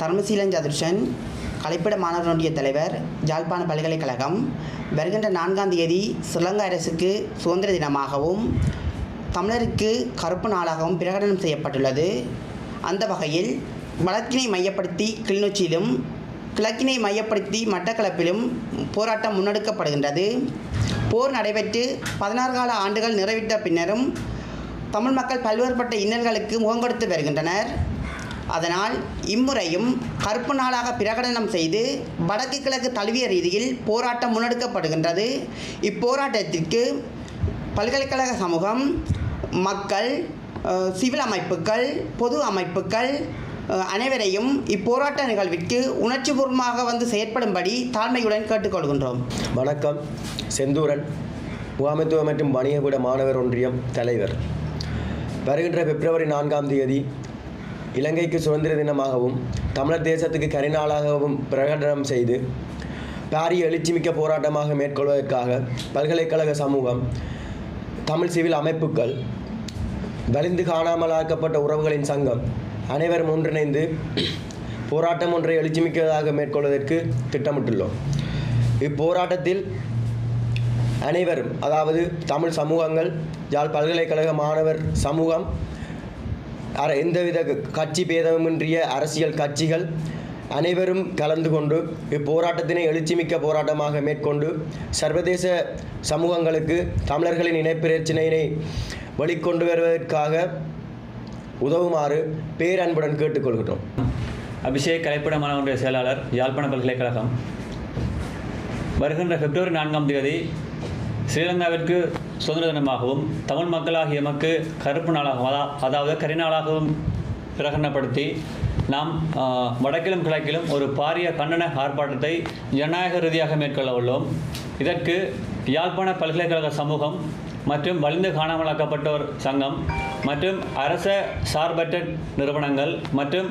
தர்மசீலன் சதுர்ஷன் கலைப்பிட மாணவர் தலைவர் ஜாழ்ப்பாண பல்கலைக்கழகம் வருகின்ற நான்காம் தேதி ஸ்ரீலங்கா அரசுக்கு சுதந்திர தினமாகவும் தமிழருக்கு கருப்பு நாளாகவும் பிரகடனம் செய்யப்பட்டுள்ளது. அந்த வகையில் வழக்கினை மையப்படுத்தி கிளிநொச்சியிலும் கிழக்கினை மையப்படுத்தி மட்டக்களப்பிலும் போராட்டம் முன்னெடுக்கப்படுகின்றது. போர் நடைபெற்று பதினாறு கால ஆண்டுகள் நிறைவிட்ட பின்னரும் தமிழ் மக்கள் பல்வேறுபட்ட இன்னல்களுக்கு முகங்கொடுத்து வருகின்றனர். அதனால் இம்முறையும் கருப்பு நாளாக பிரகடனம் செய்து வடக்கு கிழக்கு தழுவிய ரீதியில் போராட்டம் முன்னெடுக்கப்படுகின்றது. இப்போராட்டத்திற்கு பல்கலைக்கழக சமூகம் மக்கள் சிவில் அமைப்புகள் பொது அமைப்புகள் அனைவரையும் இப்போராட்ட நிகழ்விற்கு உணர்ச்சிபூர்வமாக வந்து செயற்படும்படி தாழ்மையுடன் கேட்டுக்கொள்கின்றோம் வணக்கம். செந்தூரன் முகாமைத்துவ மற்றும் வணிகவிட மாணவர் ஒன்றியம் தலைவர். வருகின்ற பிப்ரவரி நான்காம் தேதி இலங்கைக்கு சுதந்திர தினமாகவும் தமிழர் தேசத்துக்கு கரிநாளாகவும் பிரகடனம் செய்து பாரிய எழுச்சிமிக்க போராட்டமாக மேற்கொள்வதற்காக பல்கலைக்கழக சமூகம் தமிழ் சிவில் அமைப்புகள் வலிந்து காணாமலாக்கப்பட்ட உறவுகளின் சங்கம் அனைவரும் ஒன்றிணைந்து போராட்டம் ஒன்றை எழுச்சிமிக்கதாக மேற்கொள்வதற்கு திட்டமிட்டுள்ளோம். இப்போராட்டத்தில் அனைவரும் அதாவது தமிழ் சமூகங்கள் யாழ் பல்கலைக்கழக மாணவர் சமூகம் அர எந்தவித கட்சி பேதமின்றிய அரசியல் கட்சிகள் அனைவரும் கலந்து கொண்டு இப்போராட்டத்தினை எழுச்சிமிக்க போராட்டமாக மேற்கொண்டு சர்வதேச சமூகங்களுக்கு தமிழர்களின் இணைப்பிரச்சினையினை வெளிக்கொண்டு வருவதற்காக உதவுமாறு பேரன்புடன் கேட்டுக்கொள்கிறோம். அபிஷேக் கலைப்பட மாணவனுடைய செயலாளர் யாழ்ப்பாண பல்கலைக்கழகம். வருகின்ற பிப்ரவரி நான்காம் தேதி ஸ்ரீலங்காவிற்கு சுதந்திர தினமாகவும் தமிழ் மக்களாகிய எமக்கு கருப்பு நாளாகவும் அதா அதாவது கரிநாளாகவும் பிரகடனப்படுத்தி நாம் வடக்கிலும் கிழக்கிலும் ஒரு பாரிய கண்டன ஆர்ப்பாட்டத்தை ஜனநாயக ரீதியாக மேற்கொள்ள உள்ளோம். இதற்கு யாழ்ப்பாண பல்கலைக்கழக சமூகம் மற்றும் வலிந்து காணாமலாக்கப்பட்டோர் சங்கம் மற்றும் அரச சார்பற்ற நிறுவனங்கள் மற்றும்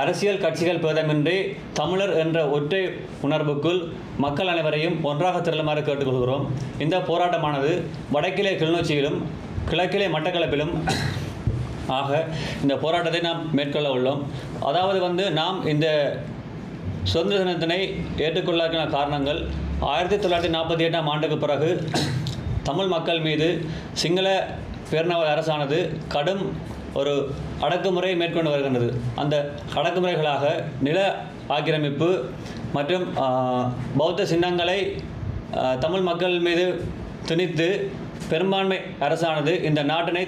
அரசியல் கட்சிகள் பேதமின்றி தமிழர் என்ற ஒற்றை உணர்வுக்குள் மக்கள் அனைவரையும் ஒன்றாக திரளுமாறு கேட்டுக்கொள்கிறோம். இந்த போராட்டமானது வடக்கிலே கிளிநொச்சியிலும் கிழக்கிலே மட்டக்களப்பிலும் ஆக இந்த போராட்டத்தை நாம் மேற்கொள்ள உள்ளோம். அதாவது வந்து நாம் இந்த சுதந்திர தினத்தினை ஏற்றுக்கொள்ளாக்கான காரணங்கள் ஆயிரத்தி தொள்ளாயிரத்தி நாற்பத்தி எட்டாம் ஆண்டுக்கு பிறகு தமிழ் மக்கள் மீது சிங்கள பேரினவாத அரசானது கடும் ஒரு அடக்குமுறை மேற்கொண்டு வருகின்றது. அந்த அடக்குமுறைகளாக நில ஆக்கிரமிப்பு மற்றும் பௌத்த சின்னங்களை தமிழ் மக்கள் மீது திணித்து பெரும்பான்மை அரசானது இந்த நாட்டினை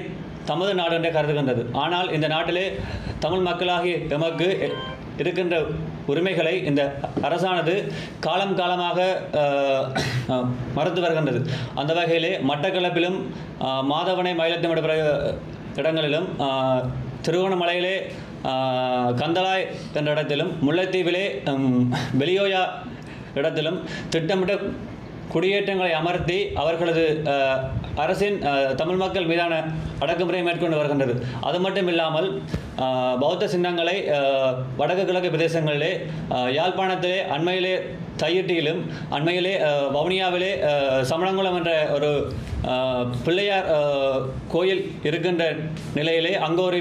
தமது நாடு என்றே கருதுகின்றது. ஆனால் இந்த நாட்டிலே தமிழ் மக்களாகிய எமக்கு இருக்கின்ற உரிமைகளை இந்த அரசானது காலம் காலமாக மறுத்து வருகின்றது. அந்த வகையிலே மட்டக்களப்பிலும் மாதவனை மயிலத்தம் இடங்களிலும் திருகோணமலையிலே கந்தளாய் என்ற இடத்திலும் முல்லைத்தீவிலே வெளியோயா இடத்திலும் திட்டமிட்ட குடியேற்றங்களை அமர்த்தி அவர்களது அரசின் தமிழ் மக்கள் மீதான அடக்குமுறை மேற்கொண்டு வருகின்றது. அது மட்டும் இல்லாமல் பௌத்த சின்னங்களை வடக்கு கிழக்கு பிரதேசங்களிலே யாழ்ப்பாணத்திலே அண்மையிலே தையிட்டியிலும் அண்மையிலே வவுனியாவிலே சமணங்குளம் என்ற ஒரு பிள்ளையார் கோயில் இருக்கின்ற நிலையிலே அங்கு ஒரு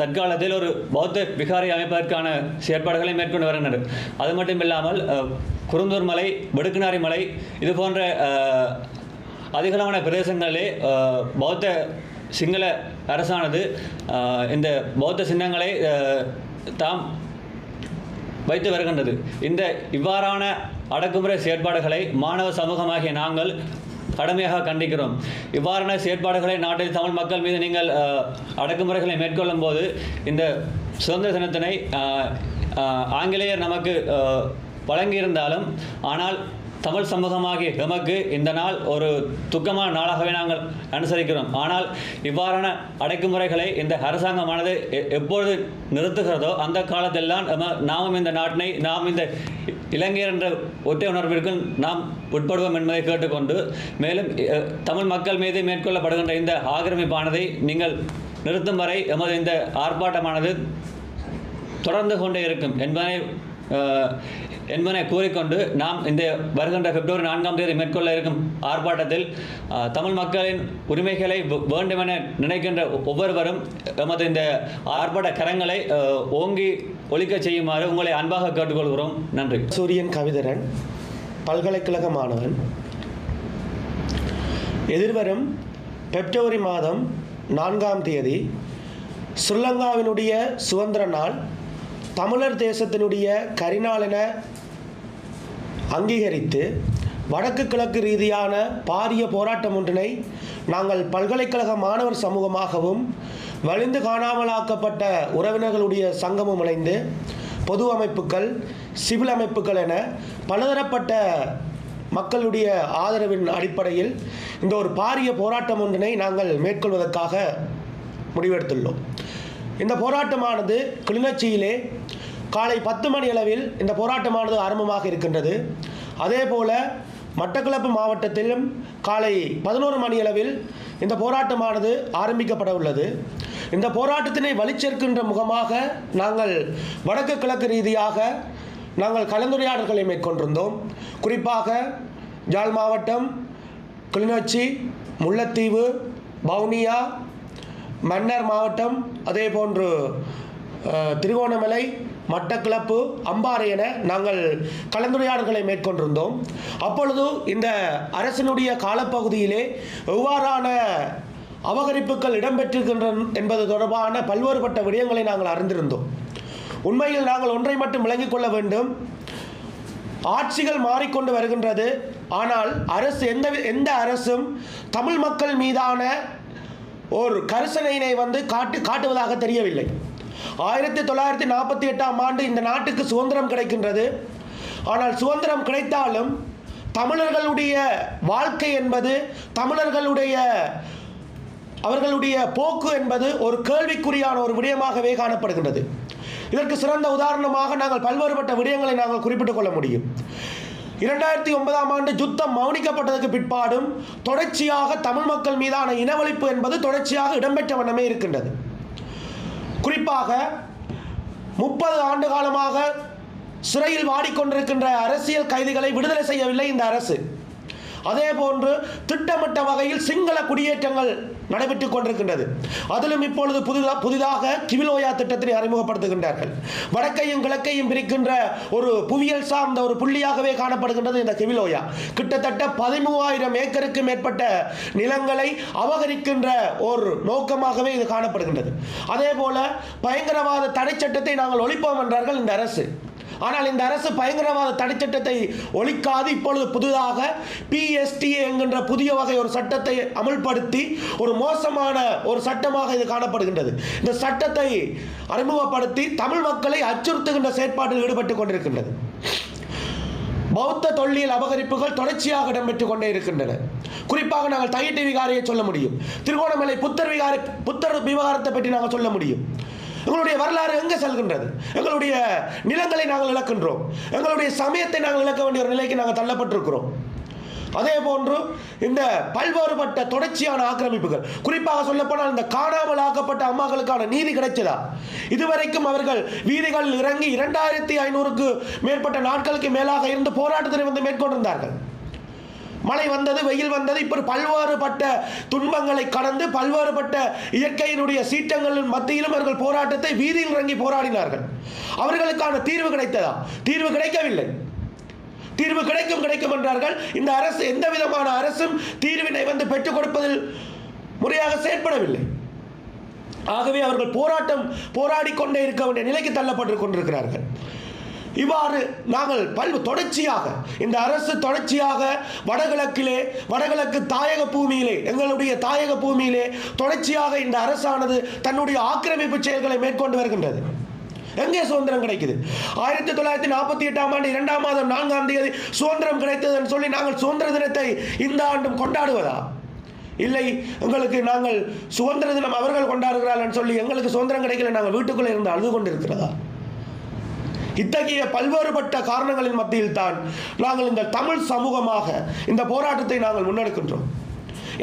தற்காலத்தில் ஒரு பௌத்த விகாரை அமைப்பதற்கான செயற்பாடுகளை மேற்கொண்டு வருகின்றனர். அது மட்டும் இல்லாமல் குருந்தூர் மலை வெடுக்குனாரி மலை இது போன்ற அதிகளவான பிரதேசங்களிலே பௌத்த சிங்கள அரசானது இந்த பௌத்த சின்னங்களை தாம் வைத்து வருகின்றது. இந்த இவ்வாறான அடக்குமுறை செயற்பாடுகளை மாணவ சமூகமாகிய நாங்கள் கடுமையாக கண்டிக்கிறோம். இவ்வாறான செயற்பாடுகளை நாட்டில் தமிழ் மக்கள் மீது நீங்கள் அடக்குமுறைகளை மேற்கொள்ளும் போது இந்த சுதந்திர தினத்தினை ஆங்கிலேயர் நமக்கு வழங்கியிருந்தாலும் ஆனால் தமிழ் சமூகமாகிய எமக்கு இந்த நாள் ஒரு துக்கமான நாளாகவே நாங்கள் அனுசரிக்கிறோம். ஆனால் இவ்வாறான அடக்குமுறைகளை இந்த அரசாங்கமானது எப்பொழுது நிறுத்துகிறதோ அந்த காலத்தில்தான் நாமும் இந்த நாட்டினை நாம் இந்த இலங்கையர் என்ற ஒற்றை உணர்விற்கும் நாம் உட்படுவோம் என்பதை கேட்டுக்கொண்டு மேலும் தமிழ் மக்கள் மீது மேற்கொள்ளப்படுகின்ற இந்த ஆக்கிரமிப்பானதை நீங்கள் நிறுத்தும் வரை எமது இந்த ஆர்ப்பாட்டமானது தொடர்ந்து கொண்டே இருக்கும் என்பதை என்பனை என்பதனை கூறிக்கொண்டு நாம் இந்த வருகின்ற பிப்ரவரி நான்காம் தேதி மேற்கொள்ள இருக்கும் ஆர்ப்பாட்டத்தில் தமிழ் மக்களின் உரிமைகளை வேண்டுமென நினைக்கின்ற ஒவ்வொருவரும் எமது இந்த ஆர்ப்பாட்ட கரங்களை ஓங்கி ஒழிக்க செய்யுமாறு உங்களை அன்பாக கேட்டுக்கொள்கிறோம். நன்றி. சூரியன் கவிதரன் பல்கலைக்கழக மாணவன் எதிர்வரும் பிப்ரவரி மாதம் நான்காம் தேதி ஸ்ரீலங்காவினுடைய சுதந்திர நாள் தமிழர் தேசத்தினுடைய கரிநாள் என அங்கீகரித்து வடக்கு கிழக்கு ரீதியான பாரிய போராட்டம் ஒன்றினை நாங்கள் பல்கலைக்கழக மாணவர் சமூகமாகவும் வலிந்து காணாமலாக்கப்பட்ட உறவினர்களுடைய சங்கமும் இணைந்து பொது அமைப்புகள் சிவில் அமைப்புகள் என பலதரப்பட்ட மக்களுடைய ஆதரவின் அடிப்படையில் இந்த ஒரு பாரிய போராட்டம் ஒன்றினை நாங்கள் மேற்கொள்வதற்காக முடிவெடுத்துள்ளோம். இந்த போராட்டமானது கிளிநொச்சியிலே காலை பத்து மணி அளவில் இந்த போராட்டமானது ஆரம்பமாக இருக்கின்றது. அதே போல மட்டக்களப்பு மாவட்டத்திலும் காலை பதினோரு மணி அளவில் இந்த போராட்டமானது ஆரம்பிக்கப்பட உள்ளது. இந்த போராட்டத்தினை வலிச்சேர்க்கின்ற முகமாக நாங்கள் வடக்கு கிழக்கு ரீதியாக நாங்கள் கலந்துரையாடல்களை மேற்கொண்டிருந்தோம். குறிப்பாக ஜாழ் மாவட்டம் கிளிநொச்சி முல்லைத்தீவு பவுனியா மன்னர் மாவட்டம் அதே போன்று திருகோணமலை மட்டக்களப்பு அம்பாறை என நாங்கள் கலந்துரையாடல்களை மேற்கொண்டிருந்தோம். அப்பொழுது இந்த அரசினுடைய காலப்பகுதியிலே எவ்வாறான அபகரிப்புகள் இடம்பெற்றிருக்கின்றன என்பது தொடர்பான பல்வேறுபட்ட விடயங்களை நாங்கள் அறிந்திருந்தோம். உண்மையில் நாங்கள் ஒன்றை மட்டும் விளங்கிக் கொள்ள வேண்டும். ஆட்சிகள் மாறிக்கொண்டு வருகின்றது. ஆனால் அரசு எந்த எந்த அரசும் தமிழ் மக்கள் மீதான ஒரு கரிசனையினை வந்து காட்டு காட்டுவதாக தெரியவில்லை. ஆயிரத்தி தொள்ளாயிரத்தி நாற்பத்தி எட்டாம் ஆண்டு இந்த நாட்டுக்கு சுதந்திரம் கிடைக்கின்றது. ஆனால் சுதந்திரம் கிடைத்தாலும் தமிழர்களுடைய வாழ்க்கை என்பது தமிழர்களுடைய அவர்களுடைய போக்கு என்பது ஒரு கேள்விக்குறியான ஒரு விடயமாகவே காணப்படுகின்றது. இதற்கு சிறந்த உதாரணமாக நாங்கள் பல்வேறுபட்ட விடயங்களை நாங்கள் குறிப்பிட்டுக் கொள்ள முடியும். இரண்டாயிரத்தி ஒன்பதாம் ஆண்டு யுத்தம் மௌனிக்கப்பட்டதற்கு பிற்பாடும் தொடர்ச்சியாக தமிழ் மக்கள் மீதான இனவழிப்பு என்பது தொடர்ச்சியாக இடம்பெற்ற வண்ணமே இருக்கின்றது. குறிப்பாக முப்பது ஆண்டு காலமாக சிறையில் வாடிக்கொண்டிருக்கின்ற அரசியல் கைதிகளை விடுதலை செய்யவில்லை இந்த அரசு. அதே போன்று திட்டமிட்ட வகையில் சிங்கள குடியேற்றங்கள் நடைபெற்றுக் கொண்டிருக்கின்றது. அதிலும் இப்பொழுது புதிதாக புதிதாக கிவிலோயா திட்டத்தினை அறிமுகப்படுத்துகின்றார்கள். வடக்கையும் கிழக்கையும் பிரிக்கின்ற ஒரு புவியியல் சார்ந்த ஒரு புள்ளியாகவே காணப்படுகின்றது இந்த கிவிலோயா. கிட்டத்தட்ட பதிமூவாயிரம் ஏக்கருக்கு மேற்பட்ட நிலங்களை அபகரிக்கின்ற ஒரு நோக்கமாகவே இது காணப்படுகின்றது. அதே போல பயங்கரவாத தடை சட்டத்தை நாங்கள் ஒழிப்போம் என்றார்கள் இந்த அரசு. ஆனால் இந்த அரசு பயங்கரவாத தடைச்சட்டத்தை ஒழிக்காது. இப்பொழுது புதிதாக பிஎஸ்டிஏ என்கின்ற புதிய வகை ஒரு சட்டத்தை அமல்படுத்தி ஒரு மோசமான ஒரு சட்டமாக இது காணப்படுகின்றது. இந்த சட்டத்தை அறிமுகப்படுத்தி தமிழ் மக்களை அச்சுறுத்துகின்ற செயற்பாட்டில் ஈடுபட்டுக் கொண்டிருக்கின்றது. பௌத்த தொல்லியல் அபகரிப்புகள் தொடர்ச்சியாக இடம்பெற்றுக் கொண்டே இருக்கின்றன. குறிப்பாக நாங்கள் தையிட்டு விகாரையை சொல்ல முடியும். திருகோணமலை புத்தர் விகார புத்தர் விவகாரத்தை பற்றி நாங்கள் சொல்ல முடியும். எங்களுடைய வரலாறு எங்கே செல்கின்றது? எங்களுடைய நிலங்களை நாங்கள் இழக்கின்றோம். எங்களுடைய சமயத்தை நாங்கள் இழக்க வேண்டிய ஒரு நிலைக்கு நாங்கள் தள்ளப்பட்டிருக்கிறோம். அதே போன்று இந்த பல்வேறுபட்ட தொடர்ச்சியான ஆக்கிரமிப்புகள் குறிப்பாக சொல்லப்போனால் இந்த காணாமல் ஆக்கப்பட்ட அம்மாக்களுக்கான நீதி கிடைச்சதா? இதுவரைக்கும் அவர்கள் வீதிகளில் இறங்கி இரண்டாயிரத்தி ஐநூறுக்கு மேற்பட்ட நாட்களுக்கு மேலாக இருந்து போராட்டத்தினை வந்து மேற்கொண்டிருந்தார்கள். மழை வந்தது வெயில் வந்தது இப்படி பல்வேறுபட்ட துன்பங்களை கடந்து பல்வேறுபட்ட இயற்கையினுடைய சீற்றங்களின் மத்தியிலும் அவர்கள் போராட்டத்தை வீதியில் இறங்கி போராடினார்கள். அவர்களுக்கான தீர்வு கிடைத்ததா? தீர்வு கிடைக்கவில்லை. தீர்வு கிடைக்கும் கிடைக்கும் என்றார்கள். இந்த அரசு எந்த விதமான அரசும் தீர்வினை வந்து பெற்றுக் கொடுப்பதில் முறையாக செயற்படவில்லை. ஆகவே அவர்கள் போராட்டம் போராடி கொண்டே இருக்க வேண்டிய நிலைக்கு தள்ளப்பட்டு கொண்டிருக்கிறார்கள். இவ்வாறு நாங்கள் பல்வு தொடர்ச்சியாக இந்த அரசு தொடர்ச்சியாக வடகிழக்கிலே வடகிழக்கு தாயக பூமியிலே எங்களுடைய தாயக பூமியிலே தொடர்ச்சியாக இந்த அரசானது தன்னுடைய ஆக்கிரமிப்பு செயல்களை மேற்கொண்டு வருகின்றது. எங்கே சுதந்திரம் கிடைக்குது? ஆயிரத்தி தொள்ளாயிரத்தி நாற்பத்தி எட்டாம் ஆண்டு இரண்டாம் மாதம் நான்காம் தேதி சுதந்திரம் கிடைத்ததுன்னு சொல்லி நாங்கள் சுதந்திர தினத்தை இந்த ஆண்டும் கொண்டாடுவதா? இல்லை எங்களுக்கு நாங்கள் சுதந்திர தினம் அவர்கள் கொண்டாடுகிறார்கள் சொல்லி எங்களுக்கு சுதந்திரம் கிடைக்கல நாங்கள் வீட்டுக்குள்ளே இருந்து அழுது கொண்டிருக்கிறதா? இத்தகைய பல்வேறுபட்ட காரணங்களின் மத்தியில் தான் நாங்கள் இந்த தமிழ் சமூகமாக இந்த போராட்டத்தை நாங்கள் முன்னெடுக்கின்றோம்.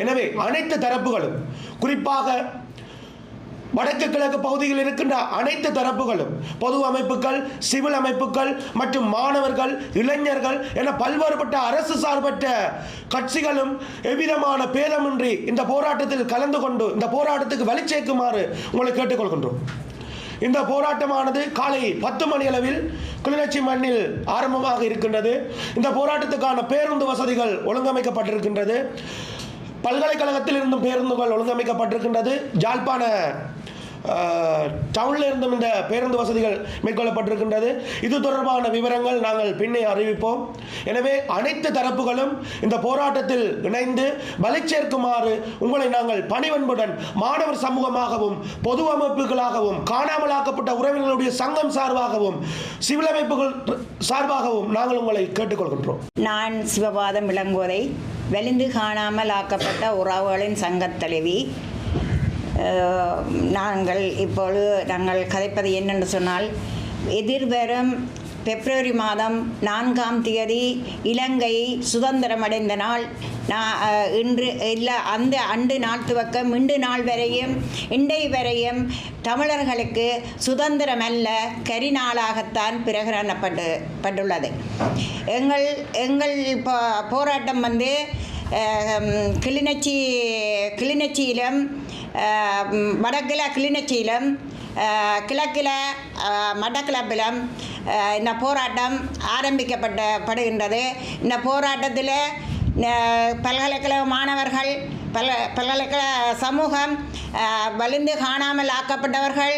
எனவே அனைத்து தரப்புகளும் குறிப்பாக வடக்கு கிழக்கு பகுதியில் இருக்கின்ற அனைத்து தரப்புகளும் பொது அமைப்புகள் சிவில் அமைப்புகள் மற்றும் மாணவர்கள் இளைஞர்கள் என பல்வேறுபட்ட அரசு சார்பற்ற கட்சிகளும் எவ்விதமான பேதமின்றி இந்த போராட்டத்தில் கலந்து கொண்டு இந்த போராட்டத்துக்கு வலிச்சேர்க்குமாறு உங்களை கேட்டுக்கொள்கின்றோம். இந்த போராட்டமானது காலை பத்து மணி அளவில் கிளிநொச்சி மண்ணில் ஆரம்பமாக இருக்கின்றது. இந்த போராட்டத்துக்கான பேருந்து வசதிகள் ஒழுங்கமைக்கப்பட்டிருக்கின்றது. பல்கலைக்கழகத்தில் இருந்தும் பேருந்துகள் ஒழுங்கமைக்கப்பட்டிருக்கின்றது. ஜாழ்ப்பாண டவுனில் இருந்தும் இந்த பேருந்து வசதிகள் மேற்கொள்ளப்பட்டிருக்கின்றது. இது தொடர்பான விவரங்கள் நாங்கள் பின்னே அறிவிப்போம். எனவே அனைத்து தரப்புகளும் இந்த போராட்டத்தில் இணைந்து வலிச்சேர்க்குமாறு உங்களை நாங்கள் பணிவன்புடன் மாணவர் சமூகமாகவும் பொது அமைப்புகளாகவும் காணாமலாக்கப்பட்ட உறவினர்களுடைய சங்கம் சார்பாகவும் சிவில் அமைப்புகள் சார்பாகவும் நாங்கள் உங்களை கேட்டுக்கொள்கின்றோம். நான் சிவபாதம் விளங்குவதை வெளிந்து காணாமல் ஆக்கப்பட்ட உறவுகளின் சங்கத் தலைவி நாங்கள் இப்பொழுது நாங்கள் கதைப்பது என்னென்று சொன்னால் எதிர்வரும் பிப்ரவரி மாதம் நான்காம் தேதி இலங்கை சுதந்திரமடைந்த நாள். நான் இன்று இல்லை அந்த அண்டு நாள் துவக்கம் இண்டு நாள் வரையும் இண்டை வரையும் தமிழர்களுக்கு சுதந்திரம் அல்ல கரிநாளாகத்தான் பிரகடனப்பட்டு பட்டுள்ளது. எங்கள் எங்கள் போராட்டம் வந்து கிளிநொச்சி கிளிநொச்சியிலும் வடக்கில் கிளிநொச்சியிலும் கிழக்கில் மடக்கிளப்பிலும் இந்த போராட்டம் ஆரம்பிக்கப்பட்ட படுகின்றது இந்த போராட்டத்தில் பல்கலைக்கழக மாணவர்கள் பல பல்கலைக்கழக சமூகம் வலிந்து காணாமல் ஆக்கப்பட்டவர்கள்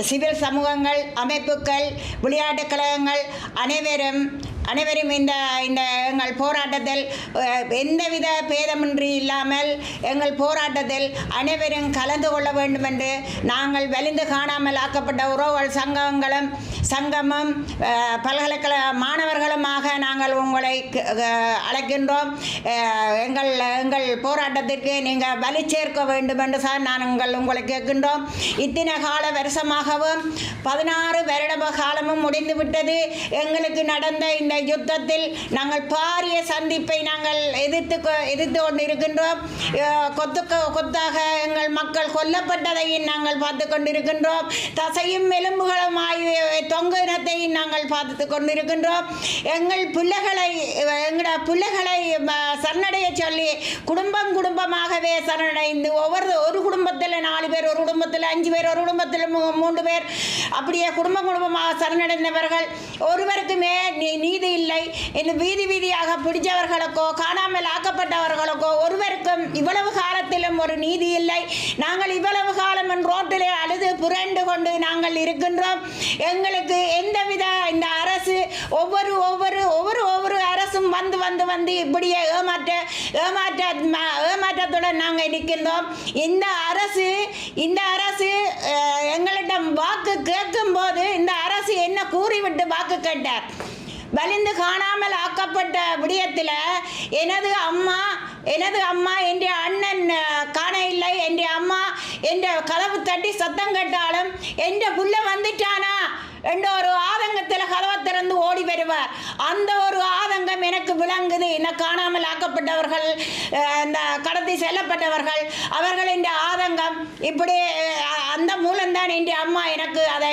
சிவில் சமூகங்கள் அமைப்புகள் விளையாட்டுக் கழகங்கள் அனைவரும் அனைவரும் இந்த இந்த எங்கள் போராட்டத்தில் எந்தவித பேதமின்றி இல்லாமல் எங்கள் போராட்டத்தில் அனைவரும் கலந்து கொள்ள வேண்டும் என்று நாங்கள் வலிந்து காணாமல் ஆக்கப்பட்ட உறவுகள் சங்கங்களும் சங்கமும் பல்கலைக்கழக மாணவர்களுமாக நாங்கள் உங்களை க- அழைக்கின்றோம். எங்கள் எங்கள் போராட்டத்திற்கு நீங்கள் வலி சேர்க்க வேண்டும் என்று சார் நான் உங்கள் உங்களை கேட்கின்றோம். இத்தனை கால வருஷமாகவும் பதினாறு வருட காலமும் முடிந்து விட்டது எங்களுக்கு நடந்த இந்த யுத்தத்தில் நாங்கள் பாரிய சந்திப்பை நாங்கள் எதிர்த்து கொ- எதிர்த்து கொண்டு இருக்கின்றோம் அஹ், கொத்துக்கு கொத்தாக எங்கள் மக்கள் கொல்லப்பட்டதையும் நாங்கள் பார்த்து கொண்டிருக்கின்றோம். தசையும் எலும்புகளுமாய் தொங்கினத்தையும் நாங்கள் பார்த்து கொண்டிருக்கின்றோம். எங்கள் பிள்ளைகளை எங்களோட பிள்ளைகளை சரணடைய சொல்லி குடும்பம் குடும்பமாகவே சரணடைந்து ஒவ்வொரு ஒரு குடும்பத்தில் நாலு பேர் ஒரு குடும்பத்தில் அஞ்சு பேர் ஒரு குடும்பத்தில் மூ- மூன்று பேர் அப்படியே குடும்பம் குடும்பமாக சரணடைந்தவர்கள் ஒருவருக்குமே நீ- நீதி இல்லை. என்று வீதி வீதியாக பிடிச்சவர்களுக்கோ காணாமல் ஆக்கப்பட்டவர்களுக்கோ ஒருவருக்கும் இவ்வளவு காலத்திலும் ஒரு நீதி இல்லை. நாங்கள் இவ்வளவு காலம் என் ரோட்டிலே அழுது புரண்டு கொண்டு நாங்கள் இருக்கின்றோம். எங்களுக்கு எந்தவித இந்த அரசு ஒவ்வொரு ஒவ்வொரு ஒவ்வொரு ஒவ்வொரு அரசும் வந்து வந்து வந்து இப்படியே ஏமாற்ற ஏமாற்ற ஏமாற்றத்துடன் நாங்கள் இருக்கின்றோம் இந்த அரசு இந்த அரசு எங்களிடம் வாக்கு கேட்கும்போது இந்த அரசு என்ன கூறிவிட்டு வாக்கு கேட்டார்? வலிந்து காணாமல் ஆக்கப்பட்ட விடயத்தில் எனது அம்மா எனது அம்மா என்ற அண்ணன் காண இல்லை என் அம்மா என் கதவு தட்டி சத்தம் கேட்டாலும் என் புள்ள வந்துட்டானா? என்ற ஒரு ஆதங்கத்தில் கதவை திறந்து ஓடி வருவார். அந்த ஒரு ஆதங்கம் எனக்கு விளங்குது. இந்த காணாமல் ஆக்கப்பட்டவர்கள் இந்த கடத்தி செல்லப்பட்டவர்கள் அவர்களின் ஆதங்கம் இப்படி அந்த மூலம்தான் என் அம்மா எனக்கு அதை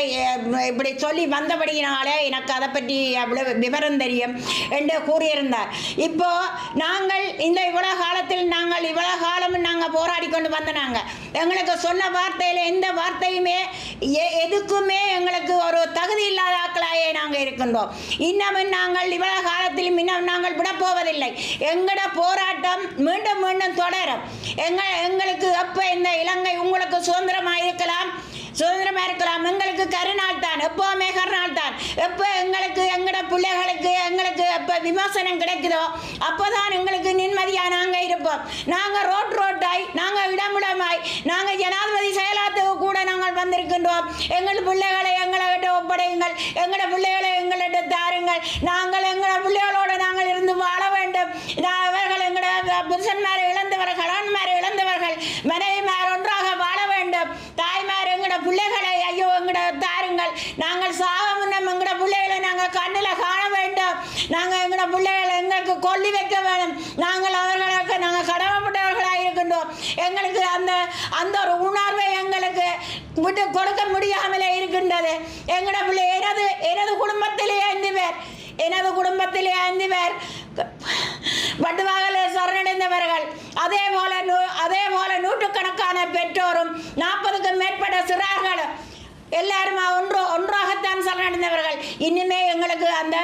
இப்படி சொல்லி வந்தபடியினாலே எனக்கு அதை பற்றி அவ்வளவு விவரம் தெரியும் என்று கூறியிருந்தார். இப்போ நாங்கள் இந்த இவ்வளவு காலத்தில் நாங்கள் இவ்வளவு காலம் நாங்கள் போராடி கொண்டு வந்த நாங்கள் எங்களுக்கு சொன்ன வார்த்தையில் எந்த வார்த்தையுமே எ- எதுக்குமே எங்களுக்கு ஒரு தகுதி இல்லாத ஆக்களாயே நாங்கள் இருக்கின்றோம். இன்னமும் நாங்கள் இவ்வளவு காலத்திலும் இன்னும் நாங்கள் விடப்போவதில்லை. எங்களோட போராட்டம் மீண்டும் மீண்டும் தொடரும். எங்கள் எங்களுக்கு அப்போ இந்த இலங்கை உங்களுக்கு சுதந்திரமாக இருக்கலாம். சுதந்திரமா இருக்கலாம். எங்களுக்கு கருநாள் தான் எப்போவுமே கருநாள் தான் எப்போ எங்களுக்கு எங்களோட பிள்ளைகளுக்கு எங்களுக்கு எப்போ விமர்சனம் கிடைக்குதோ அப்போதான் எங்களுக்கு நிம்மதியாக நாங்கள் இருப்போம். நாங்கள் ரோட் ரோட்டாய் நாங்கள் இடமிடமாய் நாங்கள் ஜனாதிபதி செயலாத்துக்கு கூட நாங்கள் வந்திருக்கின்றோம். எங்கள் பிள்ளைகளை எங்களை ஒப்படையுங்கள். எங்களோட பிள்ளைகளை எங்களிட்ட தாருங்கள். நாங்கள் எங்களோட பிள்ளைகளோடு நாங்கள் இருந்து வாழ வேண்டும். நான் அவர்கள் எங்களோட புருஷன்மாரை இழந்தவர்கள் கணவன்மாரை இழந்தவர்கள் மனைவிமார் ஒன்றாக வாழ வேண்டும் தாய்மார் எங்களோட பிள்ளைகளை ஐயோ எங்களோட தாருங்கள் நாங்கள் சாக முன்னம் எங்களோட பிள்ளைகளை நாங்கள் கண்ணில் காண வேண்டும் நாங்கள் எங்களோட பிள்ளைகளை எங்களுக்கு கொல்லி வைக்க வேண்டும் நாங்கள் அவர்களுக்கு நாங்கள் கடமைப்பட்டவர்களாக இருக்கின்றோம் எங்களுக்கு அந்த அந்த ஒரு உணர்வை எங்களுக்கு விட்டு கொடுக்க முடியாமலே இருக்கின்றது. எங்களோட பிள்ளை எனது எனது குடும்பத்திலே ஐந்து பேர் எனது குடும்பத்திலே ஐந்து பேர் வட்டுவாகல சரணடைந்தவர்கள். அதே போல நூ- அதே போல நூற்றுக்கணக்கான பெற்றோரும் நாற்பதுக்கும் மேற்பட்ட சிறார்களும் எல்லாருமா ஒன்று ஒன்றாகத்தான் சரணடைந்தவர்கள். இன்னுமே எங்களுக்கு அந்த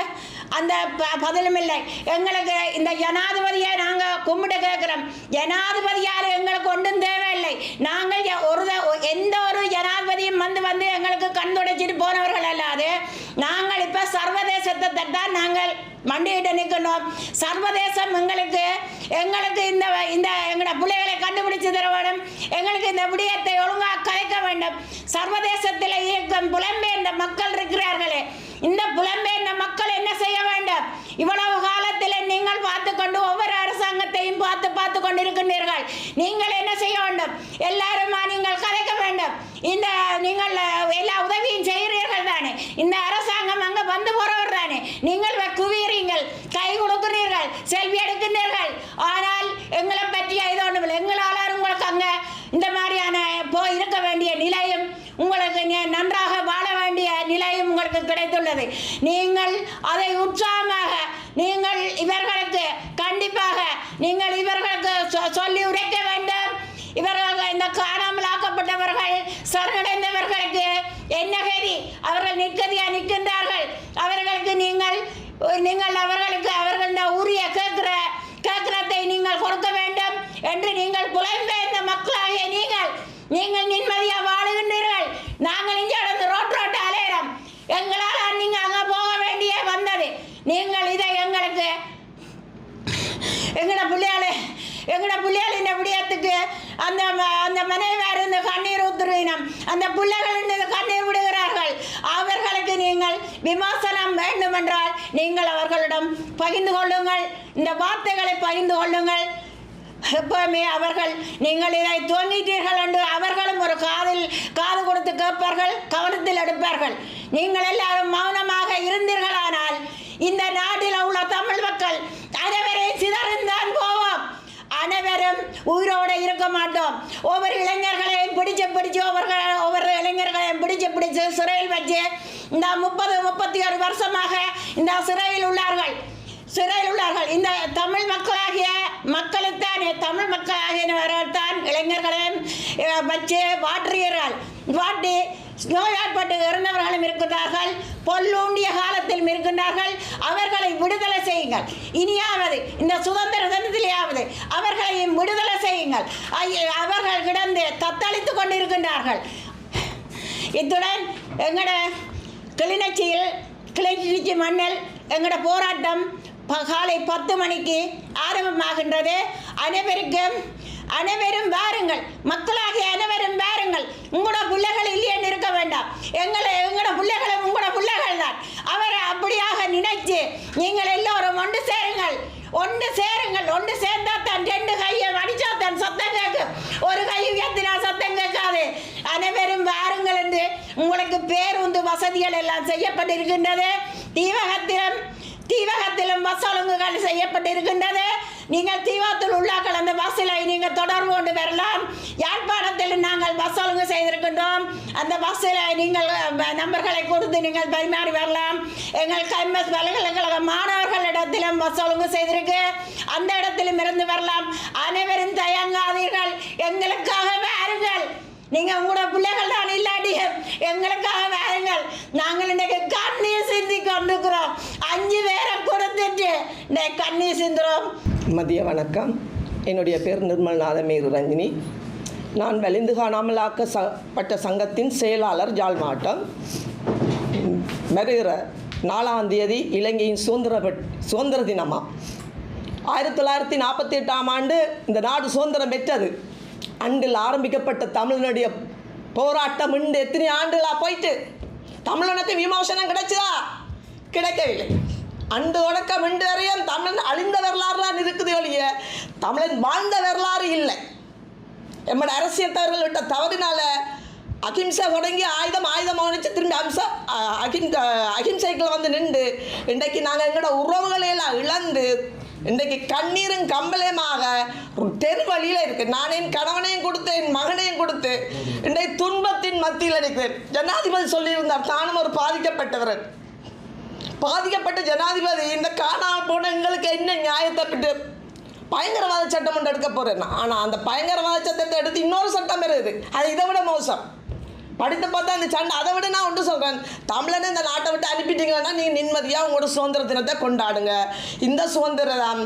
அந்த ப- பதிலும் இல்லை. எங்களுக்கு இந்த ஜனாதிபதியை நாங்கள் கும்பிட்டு கேட்குறோம். ஜனாதிபதியால் எங்களுக்கு ஒன்றும் தேவையில்லை. நாங்கள் ஒரு எந்த ஒரு ஜனாதிபதியும் வந்து வந்து எங்களுக்கு கண் துடைச்சிட்டு போனவர்கள் அல்லாது நாங்கள் இப்போ சர்வதேசத்தை தான் நாங்கள் மண்டியிட்டு நிற்கணும் சர்வதேசம் எங்களுக்கு எங்களுக்கு இந்த இந்த எங்களோட பிள்ளைகளை கண்டுபிடிச்சு தர வேண்டும். எங்களுக்கு இந்த விடயத்தை ஒழுங்காக கலைக்க வேண்டும். சர்வதேசத்தில் இயக்கம் புலம்பெயர்ந்த மக்கள் இருக்கிறார்களே இந்த புலம்பெயர்ந்த மக்கள் என்ன செய்ய வேண்டும் இவ்வளவு காலத்தில் நீங்கள் பார்த்து கொண்டு ஒவ்வொரு அரசாங்கத்தையும் பார்த்து பார்த்து கொண்டிருக்கின்றீர்கள். நீங்கள் என்ன செய்ய வேண்டும் எல்லாருமா நீங்கள் கலைக்க வேண்டும் இந்த நீங்கள் அஹ், எல்லா உதவியும் செய்கிறீர்கள் தானே இந்த அரசாங்கம் அங்கே வந்து போறவர் தானே நீங்கள் வ- குவியறீங்கள் கை கொடுக்கிறீர்கள் செல்வி எடுக்கின்றீர்கள் ஆனால் எங்களை பற்றி இது ஒன்றும் எங்களால் உங்களுக்கு அங்கே இந்த மாதிரியான போய் இருக்க வேண்டிய நிலையும் உங்களுக்கு நி- நன்றாக வாழ வேண்டிய நிலையும் உங்களுக்கு கிடைத்துள்ளது நீங்கள் அதை உற்சாகமாக நீங்கள் இவர்களுக்கு கண்டிப்பாக நீங்கள் இவர்களுக்கு சொ- சொல்லி உரைக்க வேண்டும் இவர்கள் இந்த காணாமல் ஆக்கப்பட்டவர்கள் சரணடைந்தவர்களுக்கு என்ன கதி அவர்கள் நிற்கதியா நிற்கின்றார்கள் அவர்களுக்கு நீங்கள் நீங்கள் அவர்களுக்கு அவர்கள் உரிய கேட்கிற கேட்கிறதை நீங்கள் கொடுக்க வேண்டும் என்று நீங்கள் புலம்பெயர்ந்த மக்களாகிய நீங்கள் நீங்கள் நிம்மதியா வாழுகின்றீர்கள் நாங்கள் இங்கே நடந்து ரோட் ரோட்டு அலையிறோம் எங்களால் நீங்க அங்க போக வேண்டிய வந்தது நீங்கள் இதை எங்களுக்கு எங்கட பிள்ளையாளு எங்கட பிள்ளையாள் இந்த விடயத்துக்கு அந்த ம- அந்த மனைவியார் இந்த கண்ணீர் ஊத்துறினம் அந்த பிள்ளைகள் இந்த கண்ணீர் விடுகிறார்கள். அவர்களுக்கு நீங்கள் விமர்சனம் வேண்டுமென்றால் நீங்கள் அவர்களிடம் பகிர்ந்து கொள்ளுங்கள். இந்த வார்த்தைகளை பகிர்ந்து கொள்ளுங்கள். எப்பவுமே அவர்கள் நீங்கள் இதை தோன்றிட்டீர்கள் என்று அவர்களும் ஒரு காதில் காது கொடுத்து கேட்பார்கள் கவனத்தில் எடுப்பார்கள். நீங்கள் எல்லாரும் மௌனமாக இருந்தீர்களானால் இந்த நாட்டில் உள்ள தமிழ் மக்கள் அனைவரும் உயிரோடு இருக்க மாட்டோம். ஒவ்வொரு இளைஞர்களையும் பிடிச்சு பிடிச்சு ஒவ்வொரு ஒவ்வொரு இளைஞர்களையும் பிடிச்சு பிடிச்சு சிறையில் வச்சு இந்த முப்பது முப்பத்தி ஒரு வருஷமாக இந்த சிறையில் உள்ளார்கள். சிறையில் உள்ளார்கள். இந்த தமிழ் மக்களாகிய மக்களுத்தான் தமிழ் மக்களாகியவர்கள் தான் இளைஞர்களையும் வச்சு வாட்டுகிறார்கள் வாட்டி நோயாட்பட்டு இறந்தவர்களும் இருக்கிறார்கள் பொல்லூண்டிய காலத்திலும் இருக்கின்றார்கள். அவர்களை விடுதலை செய்யுங்கள். இனியாவது இந்த சுதந்திர தினத்திலேயாவது அவர்களையும் விடுதலை செய்யுங்கள். அவர்கள் கிடந்து தத்தளித்து கொண்டிருக்கின்றார்கள். இத்துடன் எங்களோட கிளிநொச்சியில் கிளிநொச்சி மண்ணில் எங்களோட போராட்டம் ப- காலை பத்து மணிக்கு ஆரம்பமாகின்றது. அனைவருக்கும் அனைவரும் வாருங்கள். மக்களாகிய அனைவரும் வாருங்கள். உங்களோட பிள்ளைகள் இல்லையென்று இருக்க வேண்டாம். எங்களை எங்களோட பிள்ளைகளும் உங்களோட பிள்ளைகள் தான். அவரை அப்படியாக நினைச்சு நீங்கள் எல்லோரும் ஒன்று சேருங்கள். ஒன்று சேருங்கள். ஒன்று சேர்ந்தா தான் ரெண்டு கையை அடிச்சா தான் சத்தம் கேட்கும். ஒரு கை உயர்த்தினா சத்தம் கேட்காது. அனைவரும் வாருங்கள் என்று உங்களுக்கு பேருந்து வசதிகள் எல்லாம் செய்யப்பட்டிருக்கின்றது. தீவகத்திலும் தீவகத்திலும் பஸ் செய்யப்பட்டிருக்கின்றது. நீங்கள் தீவகத்தில் உள்ளாக்கள் அந்த பஸ்ஸில் நீங்கள் தொடர்பு கொண்டு வரலாம். யாழ்ப்பாணத்தில் நாங்கள் பஸ் ஒழுங்கு செய்திருக்கின்றோம். அந்த பஸ்ஸில் நீங்கள் நம்பர்களை கொடுத்து நீங்கள் பரிமாறி வரலாம். எங்கள் கைமஸ் பல்கலைக்கழக மாணவர்களிடத்திலும் பஸ் ஒழுங்கு செய்திருக்கு. அந்த இடத்திலும் இருந்து வரலாம். அனைவரும் தயங்காதீர்கள். எங்களுக்காக வாருங்கள். நீங்கள் உங்களோட பிள்ளைகள் தான் இல்லாட்டி எங்களுக்காக வாருங்கள். நாங்கள் இன்னைக்கு கண்ணீர் சிந்தி கொண்டிருக்கிறோம். அஞ்சு பேரை கொடுத்துட்டு இன்னைக்கு கண்ணீர் சிந்துறோம். மதிய வணக்கம். என்னுடைய பேர் நிர்மல்நாதமேரு ரஞ்சினி. நான் வலிந்து காணாமலாக்க ச பட்ட சங்கத்தின் செயலாளர் ஜாழ் மாவட்டம் வருகிற நாலாம் தேதி இலங்கையின் சுதந்திர சுதந்திர தினமாக ஆயிரத்தி தொள்ளாயிரத்தி நாற்பத்தி எட்டாம் ஆண்டு இந்த நாடு சுதந்திரம் பெற்றது. அன்றில் ஆரம்பிக்கப்பட்ட தமிழனுடைய போராட்டம் இன்று எத்தனை ஆண்டுகளாக போயிட்டு? தமிழனுக்கு விமோசனம் கிடைச்சதா? கிடைக்கவில்லை. அன்று தொடக்கம் இன்று வரையும் தமிழன் அழிந்த வரலாறு தான் இருக்குது ஒழிய. தமிழன் வாழ்ந்த வரலாறு இல்லை. எம்மோட அரசியல் தவறுகள் விட்ட தவறினால அகிம்சை தொடங்கி ஆயுதம் ஆயுதம் அவனிச்சு திரும்பி அம்சா அகிம் அஹிம்சைக்குள்ள வந்து நின்று இன்றைக்கு நாங்கள் எங்களோட உறவுகளையெல்லாம் இழந்து இன்றைக்கு கண்ணீரும் கம்பளையுமாக தெரு வழியில் இருக்கு. நான் என் கணவனையும் கொடுத்து என் மகனையும் கொடுத்து இன்றைக்கு துன்பத்தின் மத்தியில் இருக்கிறேன். ஜனாதிபதி சொல்லியிருந்தார் தானும் ஒரு பாதிக்கப்பட்டவர் பாதிக்கப்பட்ட ஜனாதிபதி இந்த காணாமல் போன எங்களுக்கு என்ன நியாயத்தை விட்டு பயங்கரவாத சட்டம் ஒன்று எடுக்க போகிறேன் ஆனால் அந்த பயங்கரவாத சட்டத்தை எடுத்து இன்னொரு சட்டம் இருக்குது அது இதை விட மோசம். படித்து பார்த்தா அந்த சண்டை அதை விட நான் ஒன்று சொல்கிறேன் தமிழனை இந்த நாட்டை விட்டு அனுப்பிட்டீங்கன்னா நீங்கள் நிம்மதியாக உங்களோட சுதந்திர தினத்தை கொண்டாடுங்க. இந்த சுதந்திரம்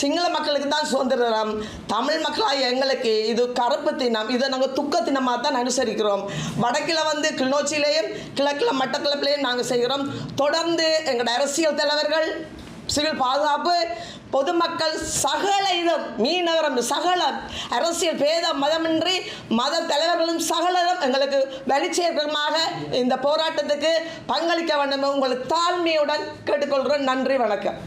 சிங்கள மக்களுக்கு தான் சுதந்திரம். தமிழ் மக்களாக எங்களுக்கு இது கருப்பு தினம் இதை நாங்கள் துக்க தினமாக தான் அனுசரிக்கிறோம். வடக்கில் வந்து கிளிநொச்சியிலையும் கிழக்கில் மட்டக்களப்பிலையும் நாங்கள் செய்கிறோம். தொடர்ந்து எங்களோட அரசியல் தலைவர்கள் சிவில் பாதுகாப்பு பொதுமக்கள் சகல இதம் மீனவரம் சகல அரசியல் பேத மதமின்றி மத தலைவர்களும் சகலரும் எங்களுக்கு வெளிச்சேர்க்கமாக இந்த போராட்டத்துக்கு பங்களிக்க வேண்டும். உங்களுக்கு தாழ்மையுடன் கேட்டுக்கொள்கிறோம் நன்றி வணக்கம்.